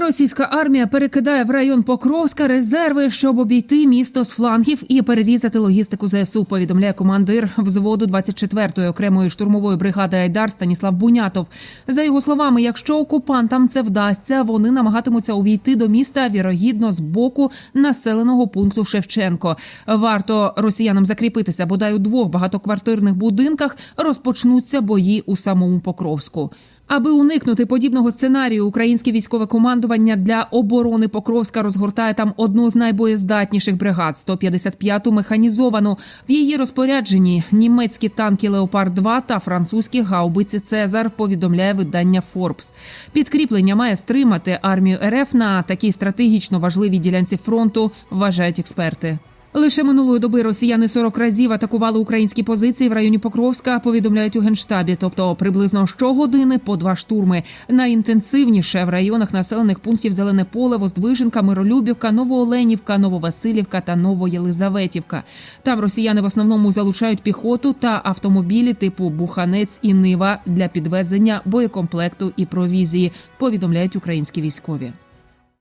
Російська армія перекидає в район Покровська резерви, щоб обійти місто з флангів і перерізати логістику ЗСУ. Повідомляє командир взводу 24-ї окремої штурмової бригади Айдар Станіслав Бунятов. За його словами, якщо окупантам це вдасться, вони намагатимуться увійти до міста вірогідно з боку населеного пункту Шевченко. Варто росіянам закріпитися бодай у двох багатоквартирних будинках. Розпочнуться бої у самому Покровську. Аби уникнути подібного сценарію, українське військове командування для оборони Покровська розгортає там одну з найбоєздатніших бригад 155-ту механізовану. В її розпорядженні німецькі танки Леопард 2 та французькі гаубиці Цезар. Повідомляє видання Форбс. Підкріплення має стримати армію РФ на такій стратегічно важливій ділянці фронту, вважають експерти. Лише минулої доби росіяни 40 разів атакували українські позиції в районі Покровська. Повідомляють у генштабі, тобто приблизно щогодини по два штурми. Найінтенсивніше в районах населених пунктів Зелене Поле, Воздвиженка, Миролюбівка, Новооленівка, Нововасилівка та Новоєлизаветівка. Там росіяни в основному залучають піхоту та автомобілі типу Буханець і Нива для підвезення боєкомплекту і провізії. Повідомляють українські військові.